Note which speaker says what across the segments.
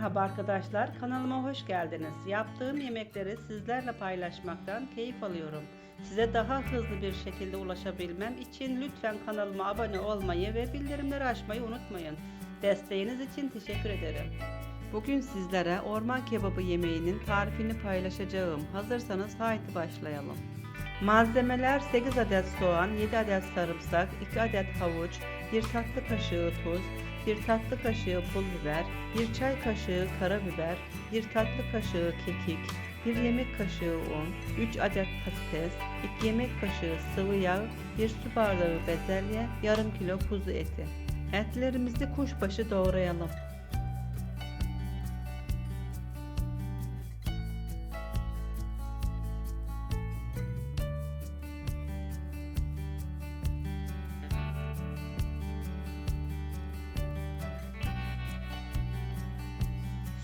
Speaker 1: Merhaba arkadaşlar, kanalıma hoş geldiniz. Yaptığım yemekleri sizlerle paylaşmaktan keyif alıyorum. Size daha hızlı bir şekilde ulaşabilmem için lütfen kanalıma abone olmayı ve bildirimleri açmayı unutmayın. Desteğiniz için teşekkür ederim. Bugün sizlere orman kebabı yemeğinin tarifini paylaşacağım. Hazırsanız haydi başlayalım. Malzemeler 8 adet soğan, 7 adet sarımsak, 2 adet havuç, 1 tatlı kaşığı tuz, 1 tatlı kaşığı pul biber, 1 çay kaşığı karabiber, 1 tatlı kaşığı kekik, 1 yemek kaşığı un, 3 adet patates, 2 yemek kaşığı sıvı yağ, 1 su bardağı bezelye, yarım kilo kuzu eti. Etlerimizi kuşbaşı doğrayalım.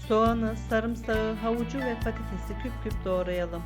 Speaker 1: Soğanı, sarımsağı, havucu ve patatesi küp küp doğrayalım.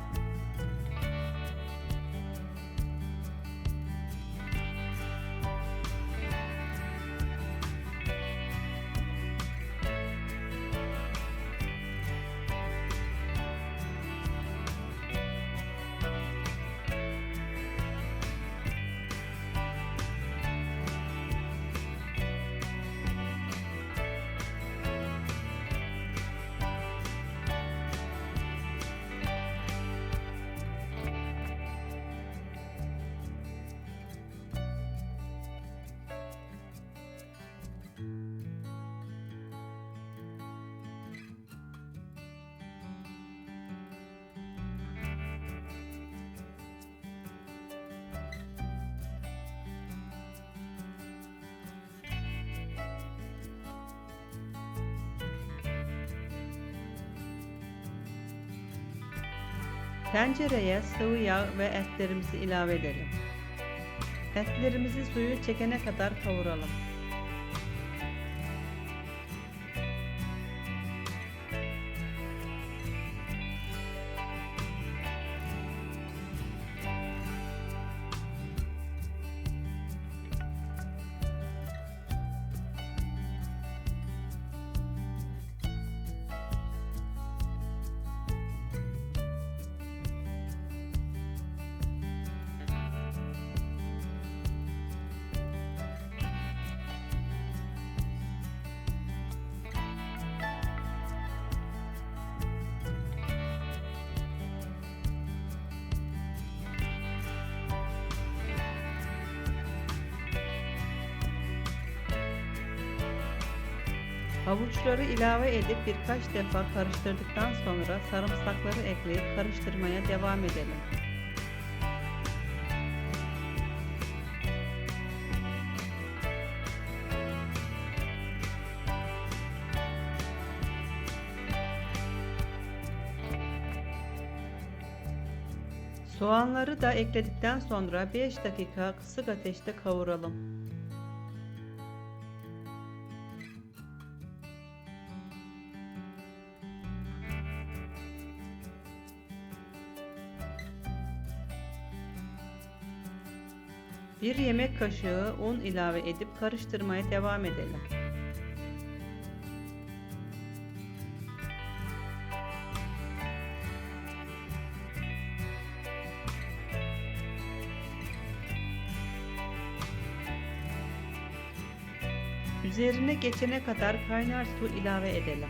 Speaker 1: Tencereye sıvı yağ ve etlerimizi ilave edelim. Etlerimizi suyu çekene kadar kavuralım. Havuçları ilave edip birkaç defa karıştırdıktan sonra sarımsakları ekleyip karıştırmaya devam edelim. Soğanları da ekledikten sonra 5 dakika kısık ateşte kavuralım. Bir yemek kaşığı un ilave edip karıştırmaya devam edelim. Üzerine geçene kadar kaynar su ilave edelim.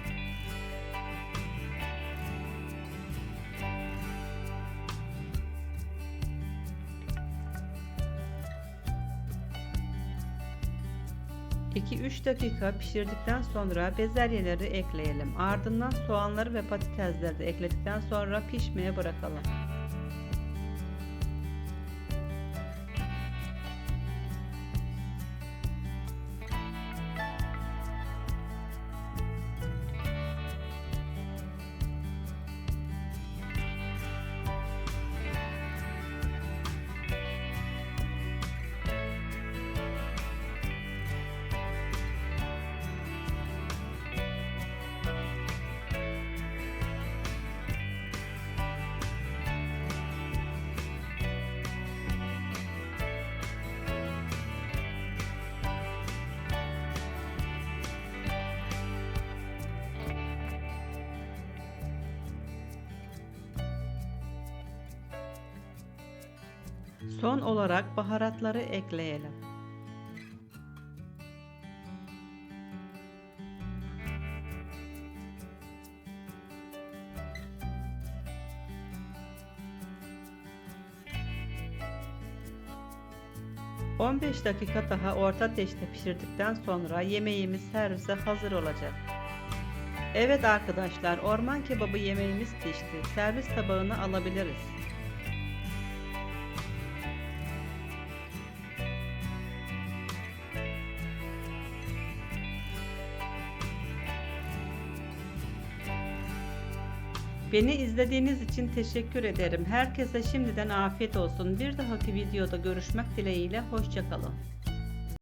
Speaker 1: ...2-3 dakika pişirdikten sonra bezelyeleri ekleyelim. Ardından soğanları ve patatesleri de ekledikten sonra pişmeye bırakalım. Son olarak baharatları ekleyelim. ...15 dakika daha orta ateşte pişirdikten sonra yemeğimiz servise hazır olacak. Evet arkadaşlar orman kebabı yemeğimiz pişti. Servis tabağına alabiliriz. Beni izlediğiniz için teşekkür ederim. Herkese şimdiden afiyet olsun. Bir dahaki videoda görüşmek dileğiyle. Hoşçakalın.